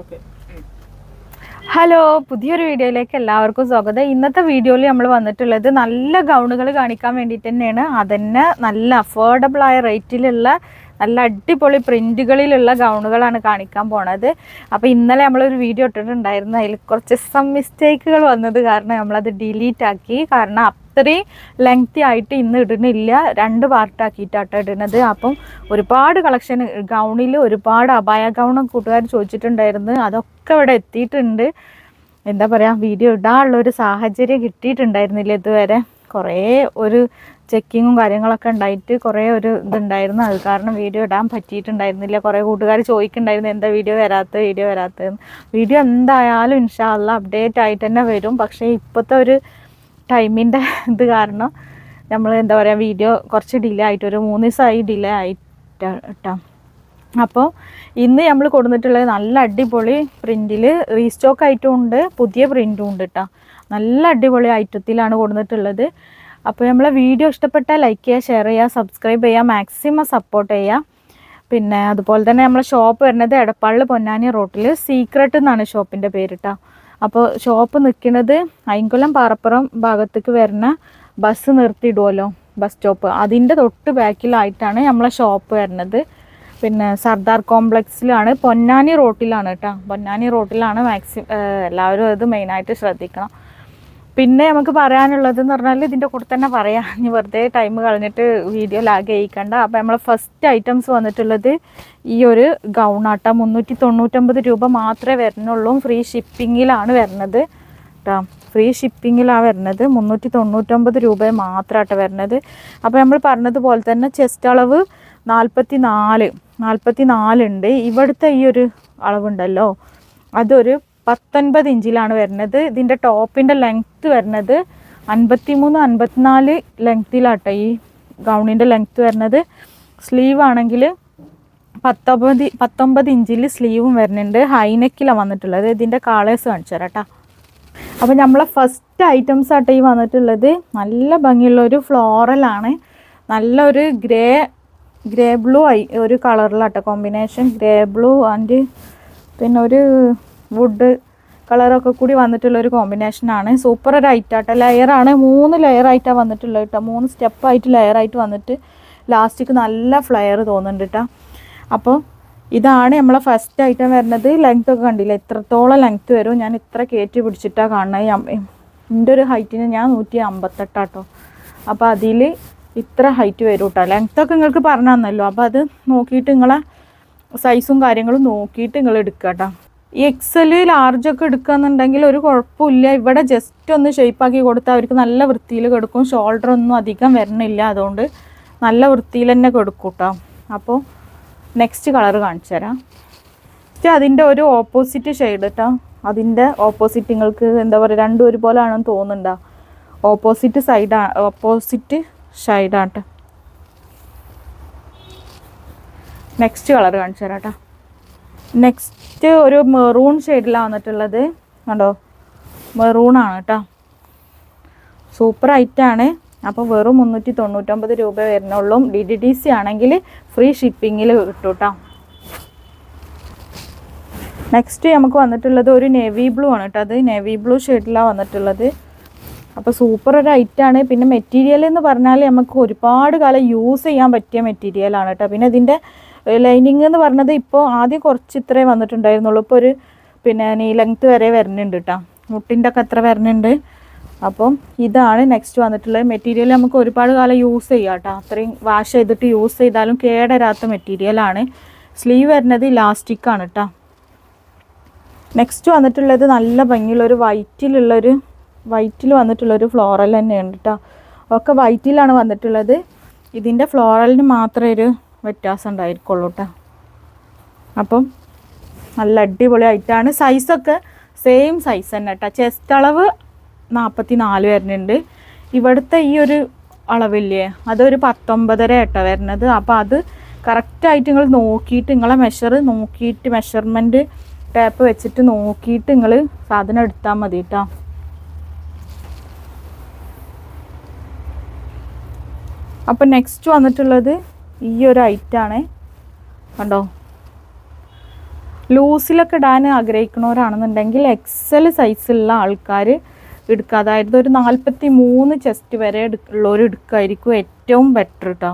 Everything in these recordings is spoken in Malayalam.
ഓക്കെ. ഹലോ പുതിയൊരു വീഡിയോയിലേക്ക് എല്ലാവർക്കും സ്വാഗതം. ഇന്നത്തെ വീഡിയോയിൽ നമ്മൾ വന്നിട്ടുള്ളത് നല്ല ഗൗണുകൾ കാണിക്കാൻ വേണ്ടിയിട്ട് തന്നെയാണ്. അതന്നെ നല്ല അഫോർഡബിൾ ആയ റേറ്റിലുള്ള നല്ല അടിപൊളി പ്രിന്റുകളിലുള്ള ഗൗണുകളാണ് കാണിക്കാൻ പോണത്. അപ്പോൾ ഇന്നലെ നമ്മളൊരു വീഡിയോ ഇട്ടിട്ടുണ്ടായിരുന്നു. അതിൽ കുറച്ച് സം മിസ്റ്റേക്കുകൾ വന്നത് കാരണം നമ്മളത് ഡിലീറ്റ് ആക്കി. കാരണം അത്രയും ലെങ്തി ആയിട്ട് ഇന്ന് ഇടുന്നില്ല. രണ്ട് പാർട്ടാക്കിയിട്ടാട്ടോ ഇടുന്നത്. അപ്പം ഒരുപാട് കളക്ഷൻ ഗൗണിൽ ഒരുപാട് അപായ ഗൗണം കൂട്ടുകാർ ചോദിച്ചിട്ടുണ്ടായിരുന്നു. അതൊക്കെ ഇവിടെ എത്തിയിട്ടുണ്ട്. എന്താ പറയുക വീഡിയോ ഇടാനുള്ള ഒരു സാഹചര്യം കിട്ടിയിട്ടുണ്ടായിരുന്നില്ല ഇതുവരെ. കുറേ ഒരു ചെക്കിങ്ങും കാര്യങ്ങളൊക്കെ ഉണ്ടായിട്ട് കുറേ ഒരു ഇതുണ്ടായിരുന്നു. അത് കാരണം വീഡിയോ ഇടാൻ പറ്റിയിട്ടുണ്ടായിരുന്നില്ല. കുറേ കൂട്ടുകാർ ചോദിക്കുന്നുണ്ടായിരുന്നു എന്താ വീഡിയോ വരാത്ത വീഡിയോ വരാത്തതെന്ന് വീഡിയോ എന്തായാലും ഇൻഷാല്ല അപ്ഡേറ്റ് ആയിട്ട് തന്നെ വരും. പക്ഷേ ഇപ്പോഴത്തെ ഒരു ടൈമിന്റെ ഇത് കാരണം നമ്മൾ എന്താ പറയുക വീഡിയോ കുറച്ച് ഡിലേ ആയിട്ട് ഒരു മൂന്ന് ദിവസമായി ഡിലേ ആയിട്ട് അപ്പോൾ ഇന്ന് നമ്മൾ കൊടുത്തിട്ടുള്ളത് നല്ല അടിപൊളി പ്രിന്റിൽ റീസ്റ്റോക്ക് ആയിട്ടും ഉണ്ട് പുതിയ പ്രിന്റും ഉണ്ട് കേട്ടോ നല്ല അടിപൊളി ഐറ്റത്തിലാണ് കൊടുത്തിട്ടുള്ളത് അപ്പോൾ നമ്മളെ വീഡിയോ ഇഷ്ടപ്പെട്ടാൽ ലൈക്ക് ചെയ്യുക ഷെയർ ചെയ്യുക സബ്സ്ക്രൈബ് ചെയ്യുക മാക്സിമം സപ്പോർട്ട് ചെയ്യുക. പിന്നെ അതുപോലെ തന്നെ നമ്മളെ ഷോപ്പ് വരുന്നത് എടപ്പാളിൽ പൊന്നാനി റോട്ടിൽ സീക്രട്ട് എന്നാണ് ഷോപ്പിന്റെ പേര് അപ്പോൾ ഷോപ്പ് നിൽക്കുന്നത് ഐങ്കുളം പാറപ്പുറം ഭാഗത്തേക്ക് വരുന്ന ബസ് നിർത്തിയിടുമല്ലോ ബസ് സ്റ്റോപ്പ് അതിന്റെ തൊട്ട് ബാക്കിലായിട്ടാണ് നമ്മളെ ഷോപ്പ് വരുന്നത്. പിന്നെ സർദാർ കോംപ്ലക്സിലാണ് പൊന്നാനി റോട്ടിലാണ് കേട്ടോ. പൊന്നാനി റോട്ടിലാണ് മാക്സിമം എല്ലാവരും അത് മെയിനായിട്ട് ശ്രദ്ധിക്കണം. പിന്നെ നമുക്ക് പറയാനുള്ളത് എന്ന് പറഞ്ഞാൽ ഇതിന്റെ കൂടെ തന്നെ പറയാം. ഇനി വെറുതെ ടൈം കളഞ്ഞിട്ട് വീഡിയോ ലാഗ് ചെയ്യിക്കണ്ട അപ്പോൾ നമ്മൾ ഫസ്റ്റ് ഐറ്റംസ് വന്നിട്ടുള്ളത് ഈ ഒരു ഗൗണാട്ട മുന്നൂറ്റി തൊണ്ണൂറ്റൊമ്പത് രൂപ മാത്രമേ വരുന്നുള്ളൂ ഫ്രീ ഷിപ്പിങ്ങിലാണ് വരുന്നത് കേട്ടോ ഫ്രീ ഷിപ്പിങ്ങിലാണ് വരുന്നത് മുന്നൂറ്റി തൊണ്ണൂറ്റൊമ്പത് രൂപ മാത്രമായിട്ട് വരുന്നത് അപ്പോൾ നമ്മൾ പറഞ്ഞതുപോലെ തന്നെ ചെസ്റ്റ് അളവ് നാൽപ്പത്തി നാല് നാൽപ്പത്തി നാലുണ്ട് ഇവിടുത്തെ ഈ ഒരു അളവുണ്ടല്ലോ. അതൊരു പത്തൊൻപത് ഇഞ്ചിലാണ് വരുന്നത്. ഇതിന്റെ ടോപ്പിന്റെ ലെങ്ത്ത് വരുന്നത് അൻപത്തി മൂന്ന് അൻപത്തിനാല് ലെങ്ത്തിലാട്ടോ ഈ ഗൗണിന്റെ ലെങ്ത്ത് വരുന്നത്. സ്ലീവ് ആണെങ്കിൽ പത്തൊമ്പത് പത്തൊമ്പത് ഇഞ്ചിൽ സ്ലീവും വരുന്നുണ്ട്. ഹൈനെക്കിലാണ് വന്നിട്ടുള്ളത്. ഇതിന്റെ കളേഴ്സ് കാണിച്ചു തരാം കേട്ടോ അപ്പോൾ നമ്മളെ ഫസ്റ്റ് ഐറ്റംസ് ആട്ടോ ഈ വന്നിട്ടുള്ളത്. നല്ല ഭംഗിയുള്ള ഒരു ഫ്ലോറലാണ് നല്ലൊരു ഗ്രേ ഗ്രേ ബ്ലൂ ഐ ഒരു കളറിലാട്ടോ കോമ്പിനേഷൻ ഗ്രേ ബ്ലൂ ആൻഡ് പിന്നെ ഒരു വുഡ് കളറൊക്കെ കൂടി വന്നിട്ടുള്ള ഒരു കോമ്പിനേഷൻ ആണ്. സൂപ്പർ ഒരു ലെയർ ലെയറാണ് മൂന്ന് ലെയർ ആയിട്ടാണ് വന്നിട്ടുള്ളത് കേട്ടോ. മൂന്ന് സ്റ്റെപ്പായിട്ട് ലെയർ ആയിട്ട് വന്നിട്ട് ലാസ്റ്റിക്ക് നല്ല ഫ്ലെയർ തോന്നുന്നുണ്ട് കേട്ടോ. അപ്പോൾ ഇതാണ് നമ്മളെ ഫസ്റ്റ് ഐറ്റം വരുന്നത്. ലെങ്ത് ഒക്കെ കണ്ടില്ല? എത്രത്തോളം ലെങ്ത് വരും? ഞാൻ ഇത്ര കയറ്റി പിടിച്ചിട്ടാണ് കാണുന്നത്. എന്റെ ഒരു ഹൈറ്റിന് ഞാൻ നൂറ്റി അമ്പത്തെട്ടാട്ടോ അപ്പോൾ അതിൽ ഇത്ര ഹൈറ്റ് വരും കേട്ടോ. ലെങ്ത് ഒക്കെ നിങ്ങൾക്ക് പറഞ്ഞു തന്നല്ലോ അപ്പോൾ അത് നോക്കിയിട്ട് നിങ്ങളെ സൈസും കാര്യങ്ങളും നോക്കിയിട്ട് നിങ്ങൾ എടുക്കുക കേട്ടോ. ഈ എക്സൽ ലാർജൊക്കെ എടുക്കുകയെന്നുണ്ടെങ്കിൽ ഒരു കുഴപ്പമില്ല. ഇവിടെ ജസ്റ്റ് ഒന്ന് ഷേപ്പാക്കി കൊടുത്താൽ അവർക്ക് നല്ല വൃത്തിയിൽ കെടുക്കും. ഷോൾഡർ ഒന്നും അധികം വരണില്ല. അതുകൊണ്ട് നല്ല വൃത്തിയിൽ തന്നെ കെടുക്കും കേട്ടോ അപ്പോൾ നെക്സ്റ്റ് കളർ കാണിച്ചു തരാം. അതിന്റെ ഒരു ഓപ്പോസിറ്റ് ഷെയ്ഡ് കേട്ടോ അതിന്റെ ഓപ്പോസിറ്റ് നിങ്ങൾക്ക് എന്താ പറയുക രണ്ടും ഒരുപോലെ ആണെന്ന് തോന്നുന്നുണ്ടോ ഓപ്പോസിറ്റ് സൈഡാണ് ഓപ്പോസിറ്റ് ഷെയ്ഡാട്ടെ നെക്സ്റ്റ് കളർ കാണിച്ചു തരാം കേട്ടോ നെക്സ്റ്റ് ഒരു മെറൂൺ ഷെയ്ഡിലാണ് വന്നിട്ടുള്ളത്. കണ്ടോ? മെറൂണാണ് കേട്ടോ. സൂപ്പർ ഐറ്റാണ് അപ്പോൾ വെറും മുന്നൂറ്റി തൊണ്ണൂറ്റൊമ്പത് രൂപ വരുന്നുള്ളൂ. ഡി ഡി ഡി സി ആണെങ്കിൽ ഫ്രീ ഷിപ്പിങ്ങിൽ കിട്ടും കേട്ടോ നെക്സ്റ്റ് നമുക്ക് വന്നിട്ടുള്ളത് ഒരു നേവി ബ്ലൂ ആണ് കേട്ടോ അത് നേവി ബ്ലൂ ഷെയ്ഡിലാണ് വന്നിട്ടുള്ളത്. അപ്പോൾ സൂപ്പർ ഒരു ഐറ്റാണ് പിന്നെ മെറ്റീരിയൽ എന്ന് പറഞ്ഞാൽ നമുക്ക് ഒരുപാട് കാലം യൂസ് ചെയ്യാൻ പറ്റിയ മെറ്റീരിയലാണ് കേട്ടോ പിന്നെ ഇതിന്റെ ലൈനിങ് എന്ന് പറഞ്ഞത് ഇപ്പോൾ ആദ്യം കുറച്ച് ഇത്രേ വന്നിട്ടുണ്ടായിരുന്നുള്ളൂ. ഇപ്പോൾ ഒരു പിന്നെ നീ ലെങ്ത്ത് വരെ വരുന്നുണ്ട് കേട്ടോ മുട്ടിന്റെ ഒക്കെ അത്ര വരുന്നുണ്ട് അപ്പം ഇതാണ് നെക്സ്റ്റ് വന്നിട്ടുള്ളത്. മെറ്റീരിയൽ നമുക്ക് ഒരുപാട് കാലം യൂസ് ചെയ്യാം കേട്ടോ അത്രയും വാഷ് ചെയ്തിട്ട് യൂസ് ചെയ്താലും കേടരാത്ത മെറ്റീരിയലാണ് സ്ലീവ് വരുന്നത് ഇലാസ്റ്റിക് ആണ് കേട്ടോ നെക്സ്റ്റ് വന്നിട്ടുള്ളത് നല്ല ഭംഗിയുള്ള ഒരു വൈറ്റിലുള്ളൊരു വൈറ്റിൽ വന്നിട്ടുള്ളൊരു ഫ്ലോറൽ തന്നെയാണ് കേട്ടോ ഒക്കെ വൈറ്റിലാണ് വന്നിട്ടുള്ളത്. ഇതിന്റെ ഫ്ലോറലിന് മാത്രമേ ഒരു വ്യത്യാസം ഉണ്ടായിരിക്കുള്ളൂ കേട്ടോ അപ്പം നല്ല അടിപൊളി ആയിട്ടാണ് സൈസൊക്കെ സെയിം സൈസ് തന്നെ കേട്ടോ ചെസ്റ്റ് അളവ് നാൽപ്പത്തി നാല് വരുന്നുണ്ട്. ഇവിടുത്തെ ഈ ഒരു അളവില്ലേ? അതൊരു പത്തൊമ്പതര കേട്ടോ വരുന്നത്. അപ്പോൾ അത് കറക്റ്റായിട്ട് നിങ്ങൾ നോക്കിയിട്ട് നിങ്ങളെ മെഷർ നോക്കിയിട്ട് മെഷർമെന്റ് ടേപ്പ് വെച്ചിട്ട് നോക്കിയിട്ട് നിങ്ങൾ സാധനം എടുത്താൽ മതി കേട്ടോ അപ്പം നെക്സ്റ്റ് വന്നിട്ടുള്ളത് ഈ ഒരു ഐറ്റാണ്. കണ്ടോ? ലൂസിലൊക്കെ ഇടാൻ ആഗ്രഹിക്കുന്നവരാണെന്നുണ്ടെങ്കിൽ എക്സൽ സൈസുള്ള ആൾക്കാർ എടുക്കുക അതായത് ഒരു നാൽപ്പത്തി മൂന്ന് ചെസ്റ്റ് വരെ ഉള്ളവർ എടുക്കുമായിരിക്കും ഏറ്റവും ബെറ്റർ കേട്ടോ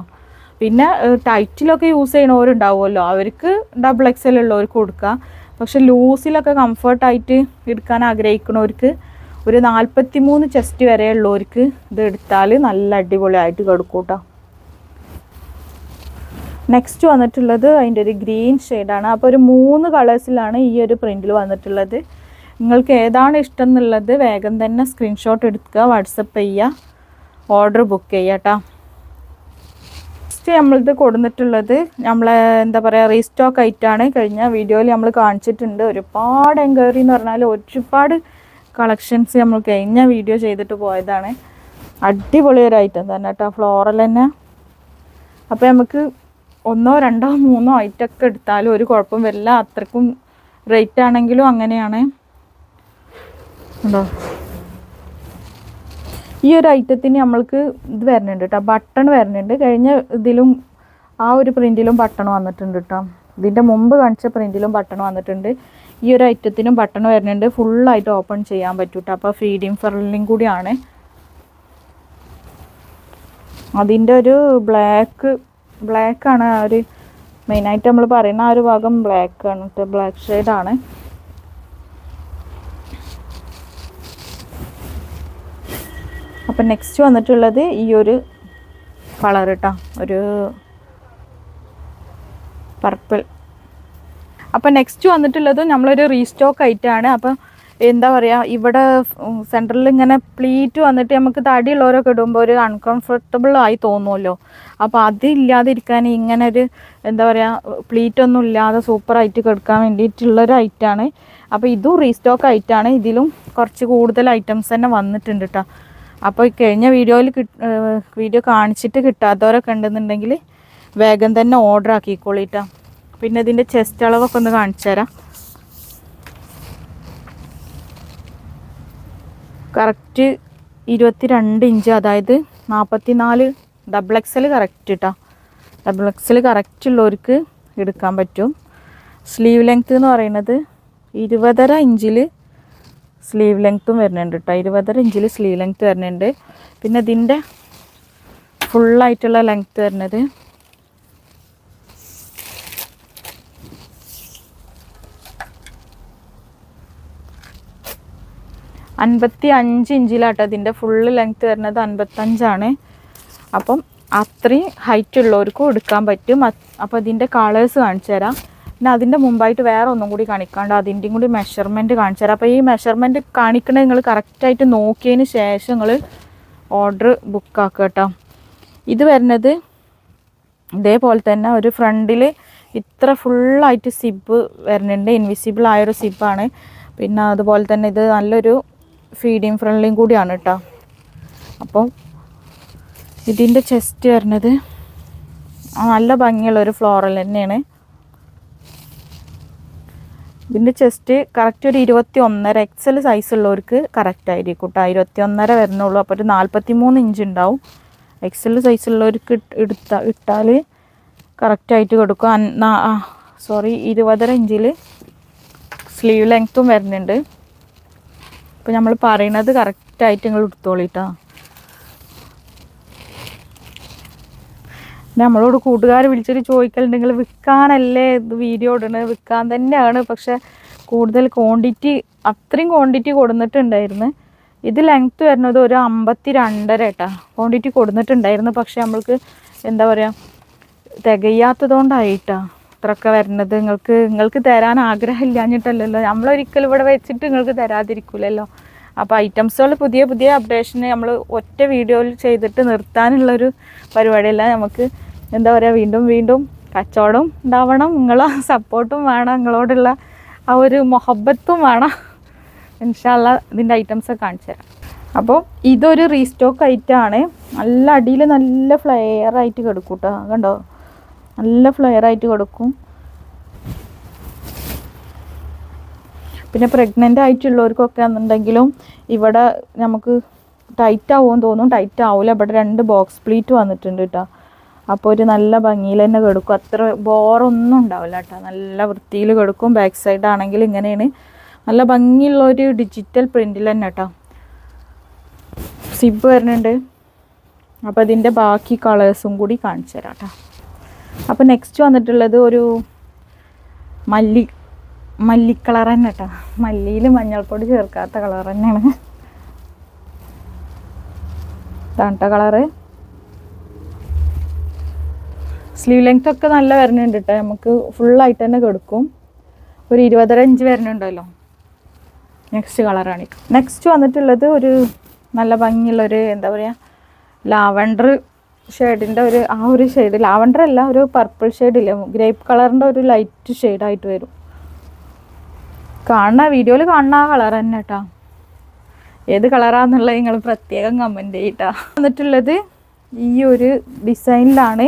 പിന്നെ ടൈറ്റിലൊക്കെ യൂസ് ചെയ്യണവരുണ്ടാവുമല്ലോ. അവർക്ക് ഡബിൾ എക്സൽ ഉള്ളവർക്ക് കൊടുക്കുക പക്ഷെ ലൂസിലൊക്കെ കംഫർട്ടായിട്ട് എടുക്കാൻ ആഗ്രഹിക്കുന്നവർക്ക് ഒരു നാൽപ്പത്തി മൂന്ന് ചെസ്റ്റ് വരെ ഉള്ളവർക്ക് ഇത് എടുത്താൽ നല്ല അടിപൊളിയായിട്ട് കിടക്കും കേട്ടോ നെക്സ്റ്റ് വന്നിട്ടുള്ളത് അതിന്റെ ഒരു ഗ്രീൻ ഷെയ്ഡാണ് അപ്പോൾ ഒരു മൂന്ന് കളേഴ്സിലാണ് ഈ ഒരു പ്രിന്റിൽ വന്നിട്ടുള്ളത്. നിങ്ങൾക്ക് ഏതാണ് ഇഷ്ടം എന്നുള്ളത് വേഗം തന്നെ സ്ക്രീൻഷോട്ട് എടുക്കുക വാട്സപ്പ് ചെയ്യുക ഓർഡർ ബുക്ക് ചെയ്യുക കേട്ടോ നെക്സ്റ്റ് നമ്മളിത് കൊടുത്തിട്ടുള്ളത് നമ്മൾ എന്താ പറയുക റീസ്റ്റോക്ക് ആയിട്ടാണ് കഴിഞ്ഞ വീഡിയോയിൽ നമ്മൾ കാണിച്ചിട്ടുണ്ട്. ഒരുപാട് എൻക്വയറി എന്ന് പറഞ്ഞാൽ ഒരുപാട് കളക്ഷൻസ് നമ്മൾ കഴിഞ്ഞ വീഡിയോ ചെയ്തിട്ട് പോയതാണ്. അടിപൊളി ഒരു ഐറ്റം തന്നെ കേട്ടോ ഫ്ലോറൽ തന്നെ. അപ്പോൾ നമുക്ക് ഒന്നോ രണ്ടോ മൂന്നോ ഐറ്റമൊക്കെ എടുത്താലും ഒരു കുഴപ്പം വരില്ല. അത്രക്കും റേറ്റ് ആണെങ്കിലും അങ്ങനെയാണ്. ഉണ്ടോ? ഈ ഒരു ഐറ്റത്തിന് നമ്മൾക്ക് ഇത് വരുന്നുണ്ട് കേട്ടോ ബട്ടൺ വരുന്നുണ്ട്. കഴിഞ്ഞ ഇതിലും ആ ഒരു പ്രിന്റിലും ബട്ടൺ വന്നിട്ടുണ്ട് കേട്ടോ ഇതിന്റെ മുമ്പ് കാണിച്ച പ്രിന്റിലും ബട്ടൺ വന്നിട്ടുണ്ട്. ഈ ഒരു ഐറ്റത്തിനും ബട്ടൺ വരുന്നുണ്ട്. ഫുള്ളായിട്ട് ഓപ്പൺ ചെയ്യാൻ പറ്റും കേട്ടോ അപ്പോൾ ഫീഡിങ് ഫെറലിനും കൂടിയാണ്. അതിന്റെ ഒരു ബ്ലാക്ക് ബ്ലാക്കാണ് ആ ഒരു മെയിനായിട്ട് നമ്മൾ പറയുന്ന ആ ഒരു ഭാഗം ബ്ലാക്ക് ആണ് കേട്ടോ ബ്ലാക്ക് ഷെയ്ഡാണ് അപ്പം നെക്സ്റ്റ് വന്നിട്ടുള്ളത് ഈ ഒരു കളർ കേട്ടോ ഒരു പർപ്പിൾ അപ്പം നെക്സ്റ്റ് വന്നിട്ടുള്ളത് നമ്മളൊരു റീസ്റ്റോക്ക് ആയിട്ടാണ് അപ്പം എന്താ പറയുക ഇവിടെ സെന്ററിൽ ഇങ്ങനെ പ്ലീറ്റ് വന്നിട്ട് നമുക്ക് തടിയുള്ളവരൊക്കെ ഇടുമ്പോൾ ഒരു അൺകംഫർട്ടബിൾ ആയി തോന്നുമല്ലോ അപ്പോൾ അതില്ലാതിരിക്കാൻ ഇങ്ങനെ ഒരു എന്താ പറയുക പ്ലീറ്റ് ഒന്നും ഇല്ലാതെ സൂപ്പറായിട്ട് കിടക്കാൻ വേണ്ടിയിട്ടുള്ളൊരു ഐറ്റാണ് അപ്പോൾ ഇതും റീസ്റ്റോക്ക് ഐറ്റാണ് ഇതിലും കുറച്ച് കൂടുതൽ ഐറ്റംസ് തന്നെ വന്നിട്ടുണ്ട് കേട്ടോ അപ്പോൾ ഈ കഴിഞ്ഞ വീഡിയോയിൽ വീഡിയോ കാണിച്ചിട്ട് കിട്ടാത്തവരൊക്കെ ഉണ്ടെന്നുണ്ടെങ്കിൽ വേഗം തന്നെ ഓർഡർ ആക്കിക്കോളിട്ടാ പിന്നെ ഇതിന്റെ ചെസ്റ്റ് അളവൊക്കെ ഒന്ന് കാണിച്ചു തരാം കറക്റ്റ് ഇരുപത്തി രണ്ട് ഇഞ്ച് അതായത് നാൽപ്പത്തി നാല് ഡബിൾ എക്സൽ കറക്റ്റ് കേട്ടോ ഡബിൾ എക്സൽ കറക്റ്റ് ഉള്ളവർക്ക് എടുക്കാൻ പറ്റും. സ്ലീവ് ലെങ്ത് എന്ന് പറയുന്നത് ഇരുപതര ഇഞ്ചിൽ സ്ലീവ് ലെങ്ത്തും വരുന്നുണ്ട് കേട്ടോ ഇരുപതര ഇഞ്ചിൽ സ്ലീവ് ലെങ്ത്ത് വരുന്നുണ്ട്. പിന്നെ ഇതിന്റെ ഫുള്ളായിട്ടുള്ള ലെങ്ത്ത് വരുന്നത് അൻപത്തി അഞ്ച് ഇഞ്ചിലാട്ടോ ഇതിന്റെ ഫുള്ള് ലെങ്ത്ത് വരുന്നത് അൻപത്തഞ്ചാണ് അപ്പം അത്രയും ഹൈറ്റ് ഉള്ളവർക്കും എടുക്കാൻ പറ്റും. അപ്പോൾ ഇതിന്റെ കളേഴ്സ് കാണിച്ചു തരാം. പിന്നെ അതിന്റെ മുമ്പായിട്ട് വേറെ ഒന്നും കൂടി കാണിക്കാണ്ട് അതിന്റെയും കൂടി മെഷർമെന്റ് കാണിച്ചു തരാം. അപ്പോൾ ഈ മെഷർമെന്റ് കാണിക്കണത് നിങ്ങൾ കറക്റ്റായിട്ട് നോക്കിയതിന് ശേഷം നിങ്ങൾ ഓർഡർ ബുക്ക് ആക്കുക കേട്ടോ. ഇത് വരുന്നത് ഇതേപോലെ തന്നെ ഒരു ഫ്രണ്ടിൽ ഇത്ര ഫുള്ളായിട്ട് സിബ് വരുന്നുണ്ട്. ഇൻവിസിബിൾ ആയൊരു സിബാണ് പിന്നെ അതുപോലെ തന്നെ ഇത് നല്ലൊരു ഫീഡിങ് ഫ്രണ്ട്ലിയും കൂടിയാണ് കേട്ടോ അപ്പം ഇതിന്റെ ചെസ്റ്റ് വരുന്നത് നല്ല ഭംഗിയുള്ള ഒരു ഫ്ലോറൽ തന്നെയാണ്. ഇതിന്റെ ചെസ്റ്റ് കറക്റ്റ് ഒരു ഇരുപത്തി ഒന്നര എക്സൽ സൈസ് ഉള്ളവർക്ക് കറക്റ്റ് ആയിരിക്കും കേട്ടോ ഇരുപത്തി ഒന്നര വരുന്നുള്ളൂ. അപ്പോൾ ഒരു നാൽപ്പത്തി മൂന്ന് ഇഞ്ച് ഉണ്ടാവും എക്സൽ സൈസ് ഉള്ളവർക്ക് എടുത്ത ഇട്ടാൽ കറക്റ്റായിട്ട് കൊടുക്കും. സോറി ഇരുപതര ഇഞ്ചിൽ സ്ലീവ് ലെങ്ത്തും വരുന്നുണ്ട്. അപ്പോൾ നമ്മൾ പറയണത് കറക്റ്റായിട്ട് നിങ്ങൾ എടുത്തോളിട്ടോ നമ്മളോട് കൂട്ടുകാർ വിളിച്ചിട്ട് ചോദിക്കലുണ്ടെങ്കിൽ വിൽക്കാനല്ലേ ഇത് വീഡിയോ ഇടണത് വിൽക്കാൻ തന്നെയാണ് പക്ഷെ കൂടുതൽ ക്വാണ്ടിറ്റി അത്രയും ക്വാണ്ടിറ്റി കൊടുത്തിട്ടുണ്ടായിരുന്നു ഇത് ലെങ്ത്ത് വരുന്നത് ഒരു അമ്പത്തി രണ്ടര കേട്ടാ ക്വാണ്ടിറ്റി കൊടുത്തിട്ടുണ്ടായിരുന്നു പക്ഷെ നമ്മൾക്ക് എന്താ പറയുക തികയാത്തതുകൊണ്ടായിട്ടാ. ഇത്രയൊക്കെ വരുന്നത് നിങ്ങൾക്ക് നിങ്ങൾക്ക് തരാൻ ആഗ്രഹം ഇല്ലാഞ്ഞിട്ടല്ലല്ലോ നമ്മളൊരിക്കലും ഇവിടെ വെച്ചിട്ട് നിങ്ങൾക്ക് തരാതിരിക്കില്ലല്ലോ അപ്പോൾ ഐറ്റംസുകൾ പുതിയ പുതിയ അപ്ഡേഷന് നമ്മൾ ഒറ്റ വീഡിയോയിൽ ചെയ്തിട്ട് നിർത്താനുള്ളൊരു പരിപാടിയല്ല. നമുക്ക് എന്താ പറയുക വീണ്ടും വീണ്ടും കച്ചവടം ഉണ്ടാവണം. നിങ്ങളെ സപ്പോർട്ടും വേണം. നിങ്ങളോടുള്ള ആ ഒരു മൊഹബത്തും വേണം. ഇൻഷാല്ല ഇതിന്റെ ഐറ്റംസ് കാണിച്ചു തരാം. അപ്പോൾ ഇതൊരു റീസ്റ്റോക്ക് ഐറ്റമാണ് നല്ല അടിയിൽ നല്ല ഫ്ലെയർ ആയിട്ട് കിടക്കൂട്ടോ കണ്ടോ? നല്ല ഫ്ലെയർ ആയിട്ട് കൊടുക്കും. പിന്നെ പ്രഗ്നന്റ് ആയിട്ടുള്ളവർക്കൊക്കെ എന്നുണ്ടെങ്കിലും ഇവിടെ നമുക്ക് ടൈറ്റ് ആവുമെന്ന് തോന്നും ടൈറ്റ് ആവില്ല ഇവിടെ രണ്ട് ബോക്സ് പ്ലീറ്റ് വന്നിട്ടുണ്ട് കേട്ടോ അപ്പോൾ ഒരു നല്ല ഭംഗിയിൽ തന്നെ കെടുക്കും. അത്ര ബോറൊന്നും ഉണ്ടാവില്ല കേട്ടോ നല്ല വൃത്തിയിൽ കെടുക്കും. ബാക്ക് സൈഡ് ആണെങ്കിൽ ഇങ്ങനെയാണ്. നല്ല ഭംഗിയുള്ള ഒരു ഡിജിറ്റൽ പ്രിന്റിൽ തന്നെ കേട്ടോ സിബ് വരുന്നുണ്ട്. അപ്പോൾ ഇതിന്റെ ബാക്കി കളേഴ്സും കൂടി കാണിച്ചു തരാം കേട്ടോ അപ്പോൾ നെക്സ്റ്റ് വന്നിട്ടുള്ളത് ഒരു മല്ലി മല്ലി കളർ തന്നെ കേട്ടോ മല്ലിയിൽ മഞ്ഞൾപ്പൊടി ചേർക്കാത്ത കളർ തന്നെയാണ്. തണ്ട കളറ് സ്ലീവ് ലെങ്ത് ഒക്കെ നല്ല വരുന്നുണ്ട് കേട്ടോ നമുക്ക് ഫുള്ളായിട്ട് തന്നെ കെടുക്കും. ഒരു ഇരുപതര ഇഞ്ച് വരുന്നുണ്ടല്ലോ നെക്സ്റ്റ് കളറാണ് നെക്സ്റ്റ് വന്നിട്ടുള്ളത് ഒരു നല്ല ഭംഗിയുള്ളൊരു എന്താ പറയുക ലാവണ്ടർ ഷെയ്ഡിന്റെ ഒരു ആ ഒരു ഷെയ്ഡ് ലാവണ്ടർ അല്ല ഒരു പർപ്പിൾ ഷെയ്ഡില്ല ഗ്രേപ്പ് കളറിന്റെ ഒരു ലൈറ്റ് ഷെയ്ഡായിട്ട് വരും. കാണുന്ന വീഡിയോയിൽ കാണുന്ന ആ കളർ തന്നെ കേട്ടോ ഏത് കളറാന്നുള്ളത് നിങ്ങൾ പ്രത്യേകം കമന്റ് ചെയ്യട്ടാ. വന്നിട്ടുള്ളത് ഈ ഒരു ഡിസൈനിലാണ്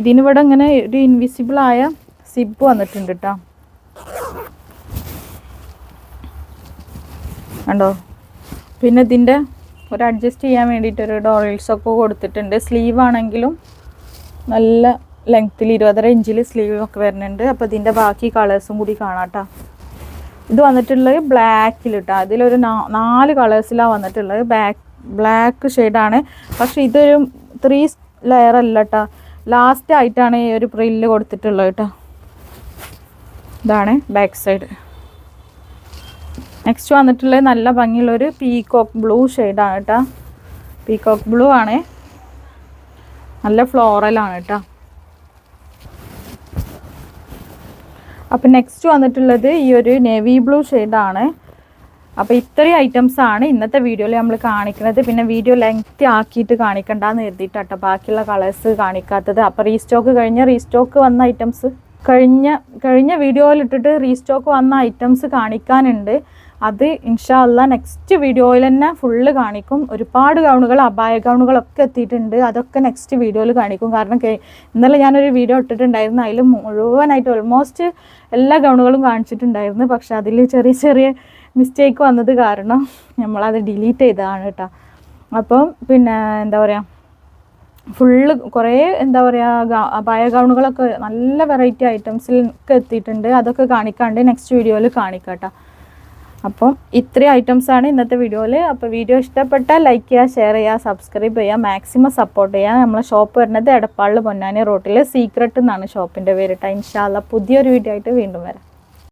ഇതിനിവിടെ ഇങ്ങനെ ഒരു ഇൻവിസിബിൾ ആയ സിബ് വന്നിട്ടുണ്ട് കേട്ടോ കണ്ടോ? പിന്നെ ഇതിന്റെ ഒരു അഡ്ജസ്റ്റ് ചെയ്യാൻ വേണ്ടിയിട്ട് ഒരു ഒക്കെ കൊടുത്തിട്ടുണ്ട്. സ്ലീവ് ആണെങ്കിലും നല്ല ലെങ്ത്തിൽ ഇരുപതര ഇഞ്ചിൽ സ്ലീവ് ഒക്കെ വരുന്നുണ്ട്. അപ്പോൾ ഇതിന്റെ ബാക്കി കളേഴ്സും കൂടി കാണാം കേട്ടോ ഇത് വന്നിട്ടുള്ളത് ബ്ലാക്കിൽ കേട്ടോ അതിലൊരു നാല് കളേഴ്സിലാണ് വന്നിട്ടുള്ളത്. ബ്ലാക്ക് ബ്ലാക്ക് ഷെയ്ഡാണ്. പക്ഷേ ഇതൊരു ത്രീ ലെയർ അല്ല കേട്ടോ ലാസ്റ്റ് ആയിട്ടാണ് ഈ ഒരു പ്രില്ല് കൊടുത്തിട്ടുള്ളത് കേട്ടോ ഇതാണ് ബാക്ക് സൈഡ്. നെക്സ്റ്റ് വന്നിട്ടുള്ളത് നല്ല ഭംഗിയുള്ളൊരു പീകോക്ക് ബ്ലൂ ഷെയ്ഡാണ് കേട്ടോ. പീകോക്ക് ബ്ലൂ ആണ്. നല്ല ഫ്ലോറലാണ് കേട്ടോ. അപ്പം നെക്സ്റ്റ് വന്നിട്ടുള്ളത് ഈ ഒരു നേവി ബ്ലൂ ഷെയ്ഡാണ് അപ്പോൾ ഇത്രയും ഐറ്റംസ് ആണ് ഇന്നത്തെ വീഡിയോയിൽ നമ്മൾ കാണിക്കുന്നത് പിന്നെ വീഡിയോ ലെങ്ത് ആക്കിയിട്ട് കാണിക്കണ്ടെന്ന് കരുതിയിട്ടാട്ടോ ബാക്കിയുള്ള കളേഴ്സ് കാണിക്കാത്തത്. അപ്പോൾ റീസ്റ്റോക്ക് കഴിഞ്ഞ റീസ്റ്റോക്ക് വന്ന ഐറ്റംസ് കഴിഞ്ഞ കഴിഞ്ഞ വീഡിയോയിലിട്ടിട്ട് റീസ്റ്റോക്ക് വന്ന ഐറ്റംസ് കാണിക്കാനുണ്ട്. അത് ഇൻഷാല്ല നെക്സ്റ്റ് വീഡിയോയിൽ തന്നെ ഫുള്ള് കാണിക്കും. ഒരുപാട് ഗൗണുകൾ അപായ ഗൗണുകളൊക്കെ എത്തിയിട്ടുണ്ട്. അതൊക്കെ നെക്സ്റ്റ് വീഡിയോയിൽ കാണിക്കും. കാരണം ഇന്നലെ ഞാനൊരു വീഡിയോ ഇട്ടിട്ടുണ്ടായിരുന്നു. അതിൽ മുഴുവനായിട്ട് ഓൾമോസ്റ്റ് എല്ലാ ഗൗണുകളും കാണിച്ചിട്ടുണ്ടായിരുന്നു. പക്ഷെ അതിൽ ചെറിയ ചെറിയ മിസ്റ്റേക്ക് വന്നത് കാരണം നമ്മളത് ഡിലീറ്റ് ചെയ്തതാണ് കേട്ടോ. അപ്പം പിന്നെ എന്താ പറയുക ഫുള്ള് കുറേ എന്താ പറയുക അപായ ഗൗണുകളൊക്കെ നല്ല വെറൈറ്റി ഐറ്റംസിൽ ഒക്കെ എത്തിയിട്ടുണ്ട്. അതൊക്കെ കാണിക്കാണ്ട് നെക്സ്റ്റ് വീഡിയോയിൽ കാണിക്കാം കേട്ടോ. അപ്പം ഇത്രയും ഐറ്റംസ് ആണ് ഇന്നത്തെ വീഡിയോയിൽ അപ്പോൾ വീഡിയോ ഇഷ്ടപ്പെട്ടാൽ ലൈക്ക് ചെയ്യുക ഷെയർ ചെയ്യുക സബ്സ്ക്രൈബ് ചെയ്യുക മാക്സിമം സപ്പോർട്ട് ചെയ്യുക നമ്മളെ ഷോപ്പ് വരുന്നത് എടപ്പാളിൽ പൊന്നാനി റോട്ടിൽ സീക്രട്ട് എന്നാണ് ഷോപ്പിന്റെ പേര് കേട്ടോ ഇൻഷാല്ല പുതിയൊരു വീഡിയോ ആയിട്ട് വീണ്ടും വരാം.